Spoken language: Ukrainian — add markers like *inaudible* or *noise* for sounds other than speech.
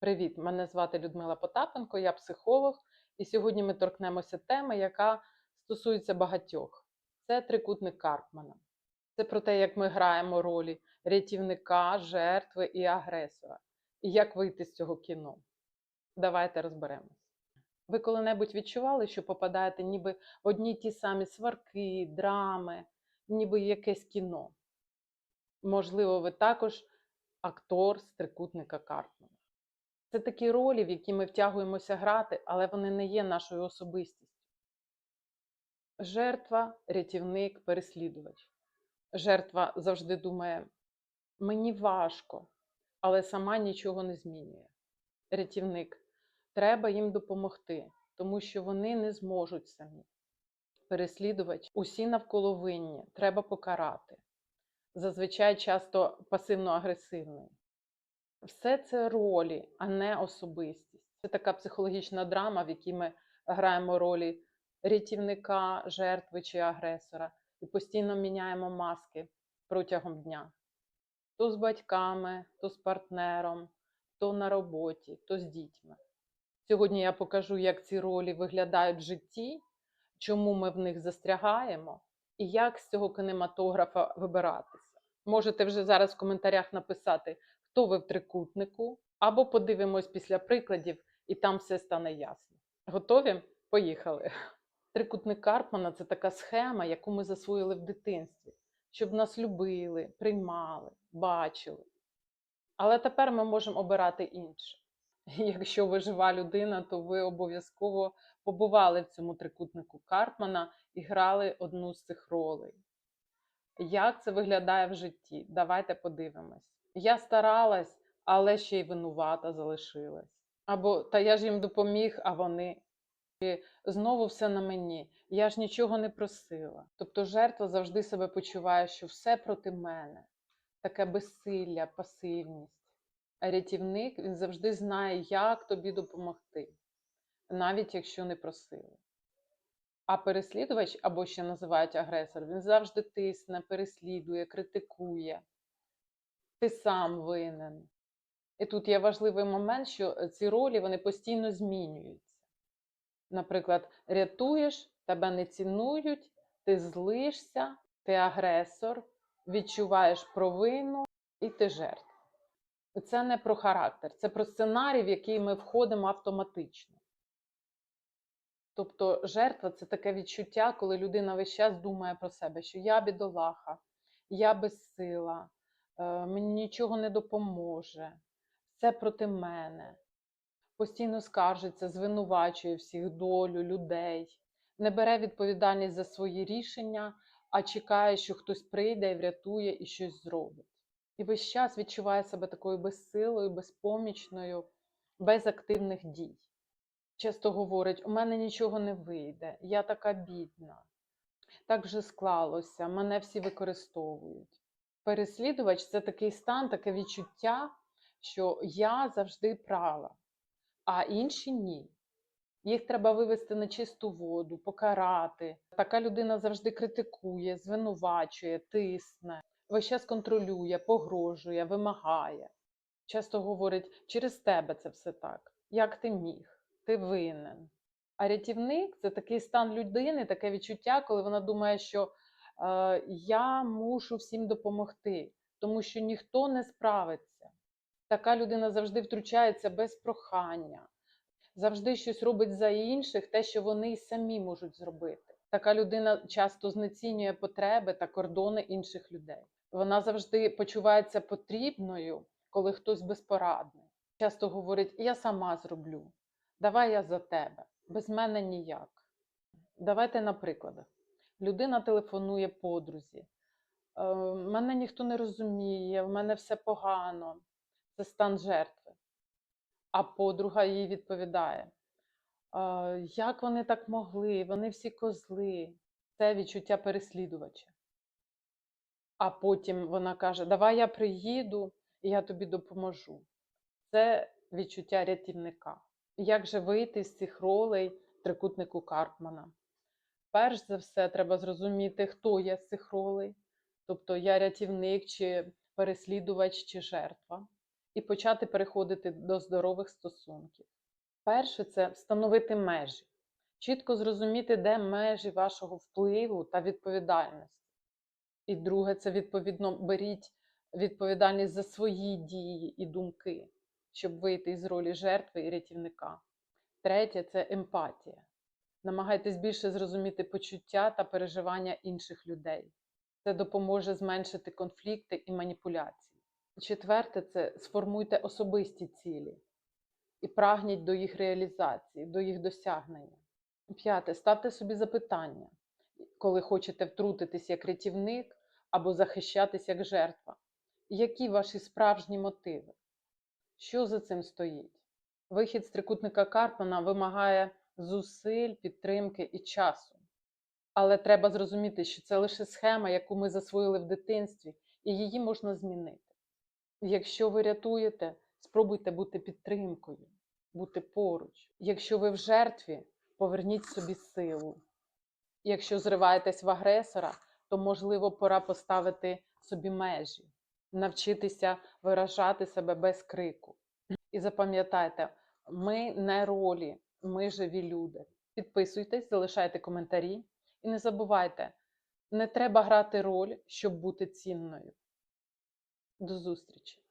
Привіт! Мене звати Людмила Потапенко, я психолог, і сьогодні ми торкнемося теми, яка стосується багатьох. Це трикутник Карпмана. Це про те, як ми граємо ролі рятівника, жертви і агресора, і як вийти з цього кіно. Давайте розберемось. Ви коли-небудь відчували, що попадаєте ніби в одні ті самі сварки, драми, ніби якесь кіно? Можливо, ви також актор з трикутника Карпмана. Це такі ролі, в які ми втягуємося грати, але вони не є нашою особистістю. Жертва, рятівник, переслідувач. Жертва завжди думає: мені важко, але сама нічого не змінює. Рятівник, треба їм допомогти, тому що вони не зможуть самі. Переслідувач, усі навколо винні, треба покарати. Зазвичай часто пасивно-агресивний. Все це ролі, а не особистість. Це така психологічна драма, в якій ми граємо ролі рятівника, жертви чи агресора, і постійно міняємо маски протягом дня. То з батьками, то з партнером, то на роботі, то з дітьми. Сьогодні я покажу, як ці ролі виглядають в житті, чому ми в них застрягаємо, і як з цього кінематографа вибиратися. Можете вже зараз в коментарях написати, хто ви в трикутнику, або подивимось після прикладів, і там все стане ясно. Готові? Поїхали. *laughs* Трикутник Карпмана це така схема, яку ми засвоїли в дитинстві, щоб нас любили, приймали, бачили. Але тепер ми можемо обирати інше. *laughs* Якщо ви жива людина, то ви обов'язково побували в цьому трикутнику Карпмана і грали одну з цих ролей. Як це виглядає в житті? Давайте подивимось. Я старалась, але ще й винувата залишилась. Або та я ж їм допоміг, а вони І знову все на мені. Я ж нічого не просила. Тобто жертва завжди себе почуває, що все проти мене, таке безсилля, пасивність. А рятівник він завжди знає, як тобі допомогти, навіть якщо не просили. А переслідувач, або ще називають агресор, він завжди тисне, переслідує, критикує. Ти сам винен. І тут є важливий момент, що е, ці ролі вони постійно змінюються. Наприклад, рятуєш, тебе не цінують, ти злишся, ти агресор, відчуваєш провину і ти жертва. Це не про характер, це про сценарій, в який ми входимо автоматично. Тобто жертва це таке відчуття, коли людина весь час думає про себе, що я бідолаха, я безсила, мені нічого не допоможе, все проти мене. Постійно скаржиться, звинувачує всіх долю, людей, не бере відповідальність за свої рішення, а чекає, що хтось прийде і врятує і щось зробить. І весь час відчуває себе такою безсилою, безпомічною, без активних дій часто говорить: у мене нічого не вийде, я така бідна. Так вже склалося, мене всі використовують. Переслідувач це такий стан, таке відчуття, що я завжди права, а інші ні. Їх треба вивести на чисту воду, покарати. Така людина завжди критикує, звинувачує, тисне, весь час контролює, погрожує, вимагає. Часто говорить, через тебе це все так, як ти міг ти винен. А рятівник це такий стан людини, таке відчуття, коли вона думає, що я мушу всім допомогти, тому що ніхто не справиться. Така людина завжди втручається без прохання, завжди щось робить за інших, те, що вони самі можуть зробити. Така людина часто знецінює потреби та кордони інших людей. Вона завжди почувається потрібною, коли хтось безпорадний. Часто говорить: Я сама зроблю. Давай я за тебе, без мене ніяк. Давайте на прикладах. Людина телефонує подрузі. «Е, Мене ніхто не розуміє, в мене все погано. Це стан жертви. А подруга їй відповідає: «Е, Як вони так могли? Вони всі козли. Це відчуття переслідувача. А потім вона каже: Давай я приїду і я тобі допоможу. Це відчуття рятівника. Як же вийти з цих ролей трикутнику Карпмана? Перш за все, треба зрозуміти, хто я з цих ролей, тобто я рятівник, чи переслідувач, чи жертва. і почати переходити до здорових стосунків. Перше це встановити межі, чітко зрозуміти, де межі вашого впливу та відповідальності. І друге, це відповідно беріть відповідальність за свої дії і думки, щоб вийти із ролі жертви і рятівника. Третє це емпатія. Намагайтесь більше зрозуміти почуття та переживання інших людей. Це допоможе зменшити конфлікти і маніпуляції. Четверте це сформуйте особисті цілі і прагніть до їх реалізації, до їх досягнення. П'яте, ставте собі запитання, коли хочете втрутитись як рятівник або захищатись як жертва. Які ваші справжні мотиви? Що за цим стоїть? Вихід з трикутника Карпмана вимагає зусиль, підтримки і часу. Але треба зрозуміти, що це лише схема, яку ми засвоїли в дитинстві, і її можна змінити. Якщо ви рятуєте, спробуйте бути підтримкою, бути поруч. Якщо ви в жертві, поверніть собі силу. Якщо зриваєтесь в агресора, то можливо пора поставити собі межі, навчитися виражати себе без крику. І запам'ятайте, ми не ролі, ми живі люди. Підписуйтесь, залишайте коментарі і не забувайте, не треба грати роль, щоб бути цінною. До зустрічі!